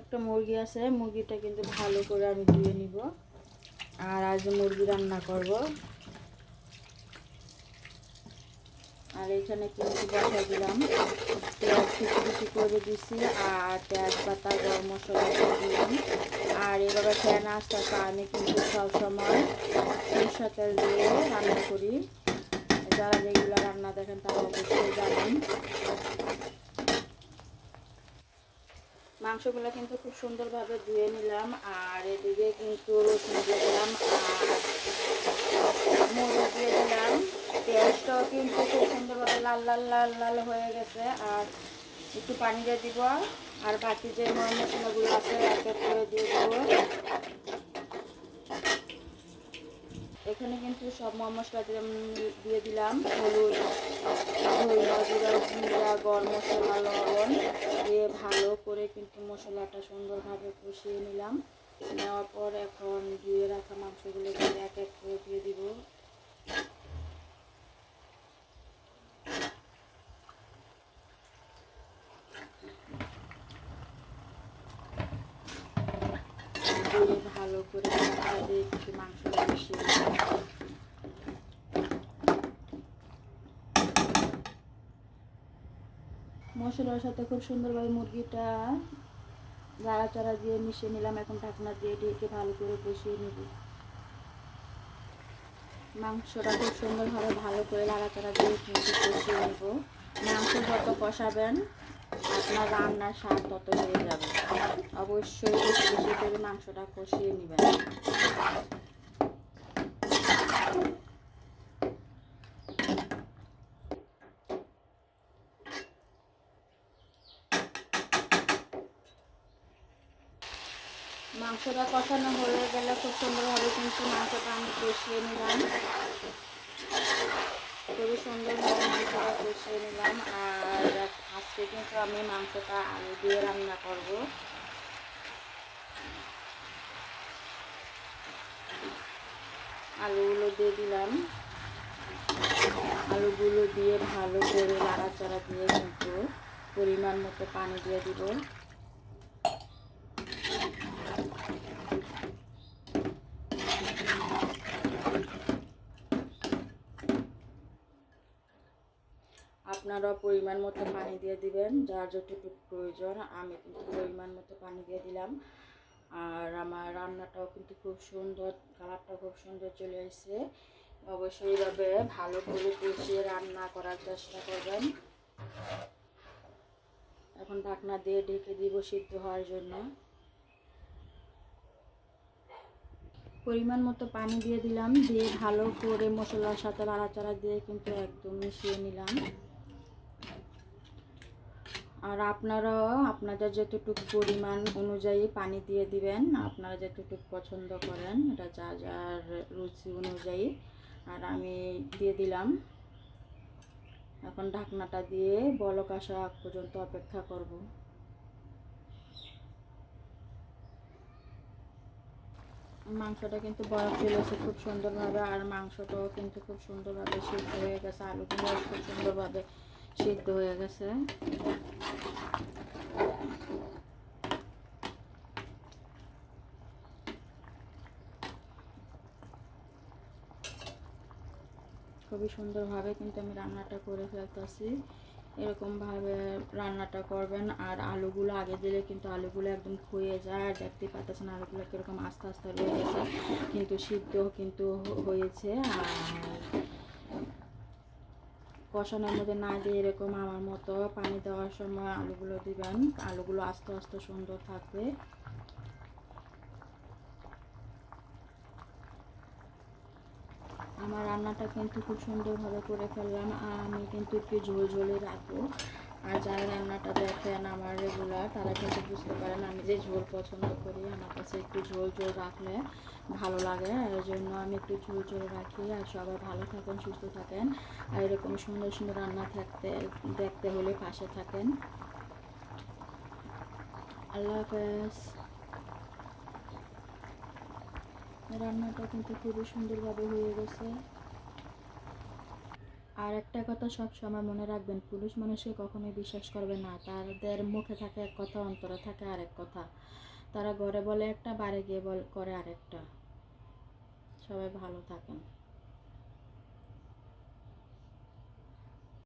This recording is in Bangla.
একটা মুরগি আছে, মুরগিটা কিন্তু ভালো করে আমি ধুয়ে নিব। আর আজ মুরগি রান্না করব। আর এখানে কিন্তু বসা দিলাম। পেঁয়াজ কিছু কিছু করে দিছি আর পেঁয়াজ পাতা গরম মশলা দিলাম। আর এভাবে ফ্যান আস্তে আমি কিন্তু সবসময় সরষা তেল দিয়ে রান্না করি। যারা রেগুলার রান্না দেখেন তারা অবশ্যই জানেন। মাংসগুলো কিন্তু খুব সুন্দরভাবে ধুয়ে নিলাম, আর এদিকে কিন্তু রসুন দিয়ে দিলাম, আর দিয়ে দিলাম। পেঁয়াজটাও কিন্তু খুব সুন্দরভাবে লাল লাল লাল লাল হয়ে গেছে, আর একটু পানি দিয়ে দিব, আর বাকি যে মশলাগুলো আছে এক এক করে দিয়ে দেবো। এখানে কিন্তু সব মশলা দিয়ে দিলাম, হলুদ, ধনিয়া জিরা, গরম মশলা, লবণ। করে কিন্তু মশলাটা সুন্দরভাবে কষিয়ে নিলাম। নেওয়ার পর এখন ধুয়ে রাখা মাংসগুলো এক এক করে দিয়ে দিব। ভালো করে মিশিয়ে মশলার সাথে খুব সুন্দরভাবে মুরগিটা লাড়াচাড়া দিয়ে মিশিয়ে নিলাম। এখন ঢাকনা দিয়ে ঢেকে ভালো করে কষিয়ে নিব। মাংসটা খুব সুন্দরভাবে ভালো করে লাড়াচাড়া দিয়ে কিন্তু কষিয়ে নেব। মাংস যত কষাবেন, আপনার রান্নার স্বাদ তত হয়ে যাবে। অবশ্যই বেশি বেশি করে মাংসটা কষিয়ে নেবেন। মাংসটা কষানো হয়ে গেলে খুব সুন্দরভাবে কিন্তু মাংসটা আমি কষিয়ে নিলাম। খুবই সুন্দরভাবে মাংসটা কষিয়ে নিলাম আর আজকে কিন্তু আমি মাংসটা আলু দিয়ে রান্না করব। আলুগুলো দিয়ে দিলাম। আলুগুলো দিয়ে ভালো করে নাড়াচাড়া দিয়ে কিন্তু পরিমাণ মতো পানি দিয়ে দিব। আপনারা পরিমাণ মতো পানি দিয়ে দিবেন, যার যতটুকু প্রয়োজন, আমি কিন্তু পরিমাণ মতো পানি দিয়ে দিলাম। আর আমার রান্নাটাও কিন্তু খুব সুন্দর কালারটা খুব সুন্দর চলে এসেছে। অবশ্যই এইভাবে ভালো করে কষিয়ে রান্না করার চেষ্টা করবেন। এখন ঢাকনা দিয়ে ঢেকে দিব সিদ্ধ হওয়ার জন্য। পরিমাণ মতো পানি দিয়ে দিলাম, দিয়ে ভালো করে মশলার সাথে নাড়াচাড়া দিয়ে কিন্তু একদম মিশিয়ে নিলাম। আর আপনারাও আপনাদের যতটুকু পরিমাণ অনুযায়ী পানি দিয়ে দিবেন, আপনারা যতটুকু পছন্দ করেন, এটা যা যার রুচি অনুযায়ী। আর আমি দিয়ে দিলাম। এখন ঢাকনাটা দিয়ে বলক আসা পর্যন্ত অপেক্ষা করব। মাংসটা কিন্তু বরফ চলেছে খুব সুন্দরভাবে, আর মাংসটাও কিন্তু খুব সুন্দরভাবে সিদ্ধ হয়ে গেছে আলুগুলো খুব সুন্দরভাবে সিদ্ধ হয়ে গেছে। খুবই সুন্দরভাবে কিন্তু আমি রান্নাটা করে ফেলতেছি। এরকমভাবে রান্নাটা করবেন আর আলুগুলো আগে দিলে কিন্তু আলুগুলো একদম খুয়ে যায়। আর দেখতেই পাচ্ছেন আলুগুলো কীরকম আস্তে আস্তে রয়ে গেছে। কিন্তু সিদ্ধ কিন্তু হয়েছে। আর কষানোর মধ্যে না দিয়ে এরকম আমার মতো পানি দেওয়ার সময় আলুগুলো দিবেন। আলুগুলো আস্তে আস্তে সুন্দর থাকবে। আমার রান্নাটা কিন্তু খুব সুন্দরভাবে করে ফেললাম। আর আমি কিন্তু একটু ঝোল ঝোলে রাখব। আর যারা রান্নাটা দেখেন আমার রেগুলার তারা কিন্তু বুঝতে পারেন আমি যে ঝোল পছন্দ করি, আমার কাছে একটু ঝোল ঝোল রাখলে ভালো লাগে। এই জন্য আমি একটু ঝোল ঝোল রাখি। আর সবাই ভালো থাকেন, সুস্থ থাকেন। আর এরকম সুন্দর সুন্দর রান্না থাকতে, দেখতে হলে পাশে থাকেন। আল্লাহ হাফেজ। রান্নাটা কিন্তু খুবই সুন্দরভাবে হয়ে গেছে। আর একটা কথা সব সময় মনে রাখবেন পুলিশ মানুষকে কখনোই বিশ্বাস করবে না। তাদের মুখে থাকে এক কথা, অন্তরে থাকে আরেক কথা। তারা ঘরে বলে একটা, বাড়ি গিয়ে বল, করে আরেকটা। সবাই ভালো থাকেন।